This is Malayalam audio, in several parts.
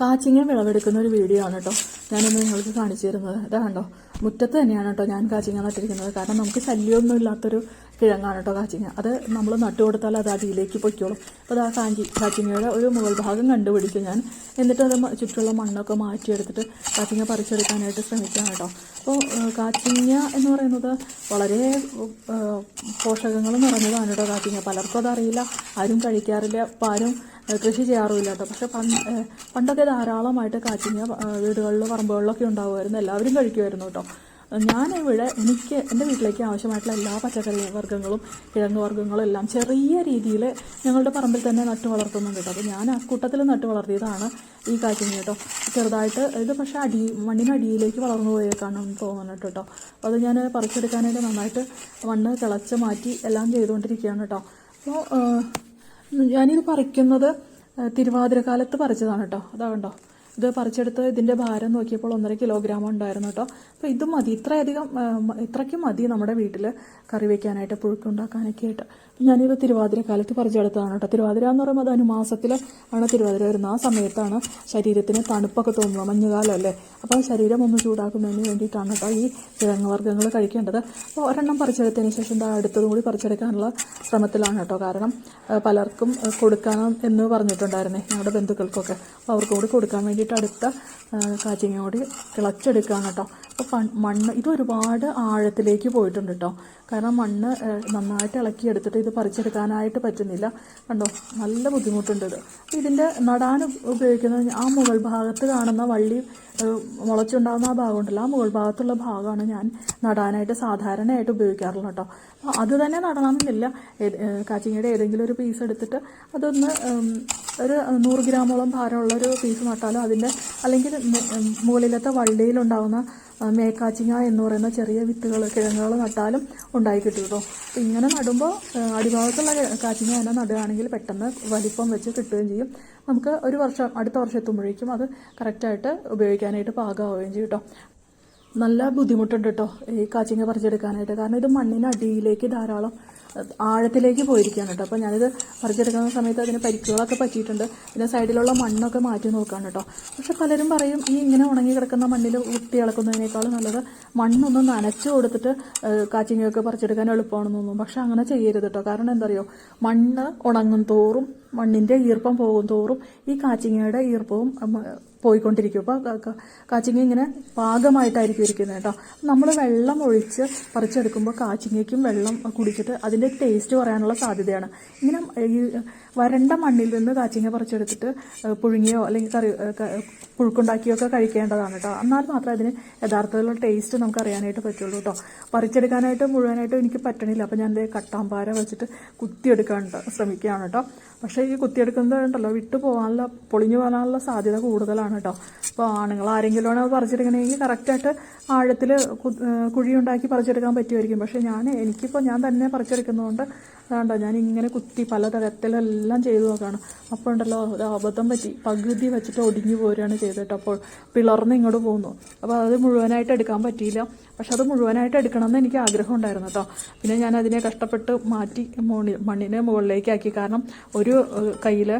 കാച്ചിങ്ങ വിളവെടുക്കുന്ന ഒരു വീഡിയോ ആണ് കേട്ടോ ഞാനിന്ന് നിങ്ങൾക്ക് കാണിച്ചു തരുന്നത്. ഇതാ കണ്ടോ? മുറ്റത്ത് തന്നെയാണ് കേട്ടോ ഞാൻ കാച്ചിങ്ങ നട്ടിരിക്കുന്നത്. കാരണം നമുക്ക് ശല്യമൊന്നും ഇല്ലാത്തൊരു കിഴങ്ങാണ് കേട്ടോ കാച്ചിങ്ങ അത് നമ്മൾ നട്ടു കൊടുത്താൽ അത് അടിയിലേക്ക് പൊയ്ക്കോളും. അപ്പോൾ അത് ആ കാഞ്ചി കാച്ചിങ്ങയുടെ ഒരു മുകൾ ഭാഗം കണ്ടുപിടിച്ചു ഞാൻ. എന്നിട്ട് അത് ചുറ്റുള്ള മണ്ണൊക്കെ മാറ്റിയെടുത്തിട്ട് കാച്ചിങ്ങ പറിച്ചെടുക്കാനായിട്ട് ശ്രമിക്കാം കേട്ടോ. അപ്പോൾ കാച്ചിങ്ങ എന്ന് പറയുന്നത് വളരെ പോഷകങ്ങൾ നിറഞ്ഞതാണ് കേട്ടോ കാച്ചിങ്ങ. പലർക്കും അതറിയില്ല ആരും കഴിക്കാറില്ല അപ്പോൾ ആരും കൃഷി ചെയ്യാറുമില്ല കേട്ടോ. പക്ഷെ പണ്ട് പണ്ടൊക്കെ ധാരാളമായിട്ട് കാച്ചിങ്ങ വീടുകളിൽ പറമ്പുകളിലൊക്കെ ഉണ്ടാവുമായിരുന്നു. എല്ലാവരും കഴിക്കുമായിരുന്നു കേട്ടോ. ഞാനിവിടെ എനിക്ക് എന്റെ വീട്ടിലേക്ക് ആവശ്യമായിട്ടുള്ള എല്ലാ പച്ചക്കറി വർഗങ്ങളും കിഴങ്ങ് വർഗങ്ങളും എല്ലാം ചെറിയ രീതിയിൽ ഞങ്ങളുടെ പറമ്പിൽ തന്നെ നട്ടു വളർത്തുന്നുണ്ട് കേട്ടോ. അപ്പോൾ ഞാൻ ആ കൂട്ടത്തിൽ നട്ടു വളർത്തിയതാണ് ഈ കാറ്റിന് കേട്ടോ. ചെറുതായിട്ട് ഇത് പക്ഷേ അടി മണ്ണിനടിയിലേക്ക് വളർന്നു പോയേക്കാണെന്ന് തോന്നുന്നുണ്ട് കേട്ടോ. അപ്പോൾ അത് ഞാൻ പറിച്ചെടുക്കാനായിട്ട് നന്നായിട്ട് മണ്ണ് തിളച്ച് മാറ്റി എല്ലാം ചെയ്തുകൊണ്ടിരിക്കുകയാണ് കേട്ടോ. അപ്പോൾ ഞാനിത് പറിക്കുന്നത് തിരുവാതിരക്കാലത്ത് പറിച്ചതാണ് കേട്ടോ. അതാ കണ്ടോ? ഇത് പറിച്ചെടുത്ത് ഇതിന്റെ ഭാരം നോക്കിയപ്പോൾ ഒന്നര കിലോഗ്രാം ഉണ്ടായിരുന്നു കേട്ടോ. അപ്പോൾ ഇത് മതി. ഇത്രയധികം ഇത്രയ്ക്കും മതി നമ്മുടെ വീട്ടിൽ കറി വെക്കാനായിട്ട് പുഴുക്കുണ്ടാക്കാനൊക്കെ ആയിട്ട്. ഞാനിത് തിരുവാതിരക്കാലത്ത് പറിച്ചെടുത്തതാണ് കേട്ടോ. തിരുവാതിര എന്ന് പറയുമ്പോൾ അത് അനുമാസത്തിൽ ആണ് തിരുവാതിര വരുന്നത്. ആ സമയത്താണ് ശരീരത്തിന് തണുപ്പൊക്കെ തോന്നുക മഞ്ഞുകാലം അല്ലേ? അപ്പോൾ ശരീരം ഒന്ന് ചൂടാക്കുന്നതിന് വേണ്ടിയിട്ടാണ് കേട്ടോ ഈ കിഴങ്ങ് വർഗങ്ങൾ കഴിക്കേണ്ടത്. അപ്പോൾ ഒരെണ്ണം പറിച്ചെടുത്തതിന് ശേഷം അടുത്തതും കൂടി പറിച്ചെടുക്കാനുള്ള ശ്രമത്തിലാണ് കേട്ടോ. കാരണം പലർക്കും കൊടുക്കണം എന്ന് പറഞ്ഞിട്ടുണ്ടായിരുന്നേ ഞങ്ങളുടെ ബന്ധുക്കൾക്കൊക്കെ. അപ്പോൾ അവർക്ക് കൂടി കൊടുക്കാൻ വേണ്ടിയിട്ട് അടുത്ത കാച്ചിങ്ങോട് കാച്ചിങ്ങ കിളച്ചെടുക്കുകയാണ് കേട്ടോ. അപ്പോൾ മണ്ണ് ഇത് ഒരുപാട് ആഴത്തിലേക്ക് പോയിട്ടുണ്ട് കേട്ടോ കാരണം മണ്ണ് നന്നായിട്ട് ഇളക്കി എടുത്തിട്ട് ഇത് പറിച്ചെടുക്കാനായിട്ട് പറ്റുന്നില്ല. കണ്ടോ? നല്ല ബുദ്ധിമുട്ടുണ്ട് ഇത്. ഇതിന്റെ നടാൻ ഉപയോഗിക്കുന്ന ആ മുകൾ ഭാഗത്ത് കാണുന്ന വള്ളി മുളച്ചുണ്ടാകുന്ന ആ ഭാഗമുണ്ടല്ലോ. ആ മുകൾ ഭാഗത്തുള്ള ഭാഗമാണ് ഞാൻ നടാനായിട്ട് സാധാരണയായിട്ട് ഉപയോഗിക്കാറുള്ളത് കേട്ടോ അത് തന്നെ നടണമെന്നില്ല. കാച്ചിങ്ങയുടെ ഏതെങ്കിലും ഒരു പീസ് എടുത്തിട്ട് അതൊന്ന് ഒരു നൂറ് ഗ്രാമോളം ഭാരമുള്ള ഒരു പീസ് നട്ടാലും അതിന്റെ അല്ലെങ്കിൽ മുകളിലത്തെ വള്ളിയിലുണ്ടാകുന്ന മേക്കാച്ചിങ്ങ എന്ന് പറയുന്ന ചെറിയ വിത്തുകൾ കിഴങ്ങുകൾ നട്ടാലും ഉണ്ടായി കിട്ടും കേട്ടോ ഇങ്ങനെ നടുമ്പോൾ അടിഭാഗത്തുള്ള കാച്ചിങ്ങ തന്നെ നടുകയാണെങ്കിൽ പെട്ടെന്ന് വലിപ്പം വെച്ച് കിട്ടുകയും ചെയ്യും. നമുക്ക് ഒരു വർഷം അടുത്ത വർഷം എത്തുമ്പോഴേക്കും അത് കറക്റ്റായിട്ട് ഉപയോഗിക്കാനായിട്ട് പാകമാവുകയും ചെയ്യും കേട്ടോ നല്ല ബുദ്ധിമുട്ടുണ്ട് കേട്ടോ ഈ കാച്ചിങ്ങ പറിച്ചെടുക്കാനായിട്ട്. കാരണം ഇത് മണ്ണിനടിയിലേക്ക് ധാരാളം ആഴത്തിലേക്ക് പോയിരിക്കുകയാണ് കേട്ടോ. അപ്പോൾ ഞാനിത് പറിച്ചെടുക്കുന്ന സമയത്ത് അതിന് പരിക്കുകളൊക്കെ പറ്റിയിട്ടുണ്ട്. പിന്നെ സൈഡിലുള്ള മണ്ണൊക്കെ മാറ്റി നോക്കുകയാണ് കേട്ടോ. പക്ഷെ പലരും പറയും ഈ ഇങ്ങനെ ഉണങ്ങി കിടക്കുന്ന മണ്ണിൽ കുത്തി ഇളക്കുന്നതിനേക്കാളും നല്ലത് മണ്ണൊന്ന് നനച്ചു കൊടുത്തിട്ട് കാച്ചിങ്ങയൊക്കെ പറിച്ചെടുക്കാൻ എളുപ്പമാണെന്ന് തോന്നും പക്ഷെ അങ്ങനെ ചെയ്യരുത് കേട്ടോ. കാരണം എന്താ അറിയോ മണ്ണ് ഉണങ്ങും തോറും മണ്ണിന്റെ ഈർപ്പം പോകും തോറും ഈ കാച്ചിങ്ങയുടെ ഈർപ്പവും പോയിക്കൊണ്ടിരിക്കും. അപ്പോൾ കാച്ചിങ്ങ ഇങ്ങനെ പാകമായിട്ടായിരിക്കും ഇരിക്കുന്നത് കേട്ടോ. നമ്മൾ വെള്ളം ഒഴിച്ച് പറിച്ചെടുക്കുമ്പോൾ കാച്ചിങ്ങയ്ക്കും വെള്ളം കുടിച്ചിട്ട് അതിന്റെ ടേസ്റ്റ് പറയാനുള്ള സാധ്യതയാണ്. ഇങ്ങനെ ഈ വരണ്ട മണ്ണിൽ നിന്ന് കാച്ചിങ്ങ പറിച്ചെടുത്തിട്ട് പുഴുങ്ങിയോ അല്ലെങ്കിൽ കറി പുഴുക്കുണ്ടാക്കിയോ ഒക്കെ കഴിക്കേണ്ടതാണ് കേട്ടോ. എന്നാൽ മാത്രമേ അതിന് യഥാർത്ഥത്തിലുള്ള ടേസ്റ്റ് നമുക്ക് അറിയാനായിട്ട് പറ്റുള്ളൂ കേട്ടോ. പറിച്ചെടുക്കാനായിട്ട് മുഴുവനായിട്ടും എനിക്ക് പറ്റണില്ല. അപ്പോൾ ഞാൻ കട്ടാമ്പാര വെച്ചിട്ട് കുത്തിയെടുക്കാൻ ശ്രമിക്കുകയാണ് കേട്ടോ. പക്ഷേ ഈ കുത്തിയെടുക്കുന്നത് ഉണ്ടല്ലോ വിട്ടു പോകാനുള്ള പൊളിഞ്ഞു പോകാനുള്ള സാധ്യത കൂടുതലാണ് കേട്ടോ അപ്പോൾ ആണുങ്ങൾ ആരെങ്കിലും ആണ് അത് പറിച്ചെടുക്കണമെങ്കിൽ കറക്റ്റായിട്ട് ആഴത്തിൽ കുഴിയുണ്ടാക്കി പറിച്ചെടുക്കാൻ പറ്റുമായിരിക്കും. പക്ഷേ ഞാൻ എനിക്കിപ്പോൾ ഞാൻ തന്നെ പറിച്ചെടുക്കുന്നതുകൊണ്ട് വേണ്ട ഞാൻ ഇങ്ങനെ കുത്തി പല തരത്തിലെല്ലാം ചെയ്തു നോക്കുകയാണ് അപ്പോൾ ഉണ്ടല്ലോ ഒരു അബദ്ധം പറ്റി പകുതി വെച്ചിട്ട് ഒടിഞ്ഞു പോരുകയാണ് ചെയ്തത് കേട്ടോ അപ്പോൾ പിളർന്ന് ഇങ്ങോട്ട് പോകുന്നു അപ്പോൾ അത് മുഴുവനായിട്ട് എടുക്കാൻ പറ്റിയില്ല. പക്ഷെ അത് മുഴുവനായിട്ട് എടുക്കണമെന്ന് എനിക്ക് ആഗ്രഹം ഉണ്ടായിരുന്നു കേട്ടോ പിന്നെ ഞാൻ അതിനെ കഷ്ടപ്പെട്ട് മാറ്റി മോണി മണ്ണിനെ മുകളിലേക്കാക്കി. കാരണം ഒരു കയ്യിൽ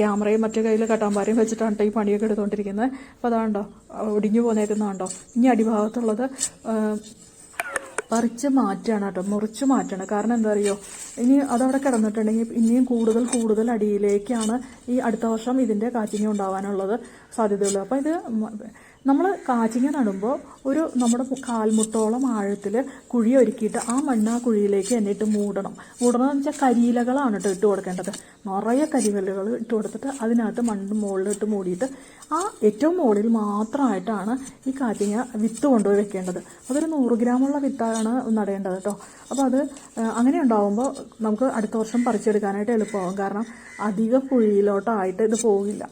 ക്യാമറയും മറ്റേ കയ്യിൽ കട്ടാമ്പാരയും വെച്ചിട്ടാണ് ഈ പണിയൊക്കെ എടുത്തുകൊണ്ടിരിക്കുന്നത് അപ്പോൾ അതാണ്ടോ ഒടിഞ്ഞു പോന്നേക്കുന്നതാണ്ടോ? ഇനി അടിഭാഗത്തുള്ളത് പറിച്ച് മാറ്റുകയാണ് കേട്ടോ മുറിച്ച് മാറ്റണം. കാരണം എന്താ അറിയോ? ഇനി അതവിടെ കിടന്നിട്ടുണ്ടെങ്കിൽ ഇനിയും കൂടുതൽ കൂടുതൽ അടിയിലേക്കാണ് ഈ അടുത്ത വർഷം ഇതിന്റെ കാറ്റിനി ഉണ്ടാവാനുള്ളത് സാധ്യതയുള്ളത്. അപ്പോൾ ഇത് നമ്മൾ കാച്ചിങ്ങ നടുമ്പോൾ ഒരു നമ്മുടെ കാൽമുട്ടോളം ആഴത്തിൽ കുഴി ഒരുക്കിയിട്ട് ആ മണ്ണ് ആ കുഴിയിലേക്ക് തന്നെ ഇട്ട് മൂടണം. മൂടണം എന്ന് വെച്ചാൽ കരിയിലകളാണ് കേട്ടോ ഇട്ട് കൊടുക്കേണ്ടത്. നിറയെ കരിവലുകൾ ഇട്ട് കൊടുത്തിട്ട് അതിനകത്ത് മണ്ണ് മുകളിലിട്ട് മൂടിയിട്ട് ആ ഏറ്റവും മുകളിൽ മാത്രമായിട്ടാണ് ഈ കാച്ചിങ്ങ വിത്ത് കൊണ്ടുപോയി വെക്കേണ്ടത്. അതൊരു നൂറ് ഗ്രാമുള്ള വിത്താണ് നടേണ്ടത് കേട്ടോ അപ്പോൾ അത് അങ്ങനെ ഉണ്ടാവുമ്പോൾ നമുക്ക് അടുത്ത വർഷം പറിച്ചെടുക്കാനായിട്ട് എളുപ്പമാകും കാരണം അധിക കുഴിയിലോട്ടായിട്ട് ഇത് പോകില്ല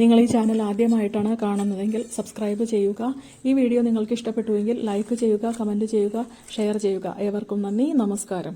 നിങ്ങൾ ഈ ചാനൽ ആദ്യമായിട്ടാണ് കാണുന്നതെങ്കിൽ സബ്സ്ക്രൈബ് ചെയ്യുക. ഈ വീഡിയോ നിങ്ങൾക്ക് ഇഷ്ടപ്പെട്ടുവെങ്കിൽ ലൈക്ക് ചെയ്യുക കമന്റ് ചെയ്യുക ഷെയർ ചെയ്യുക. ഏവർക്കും നന്ദി നമസ്കാരം.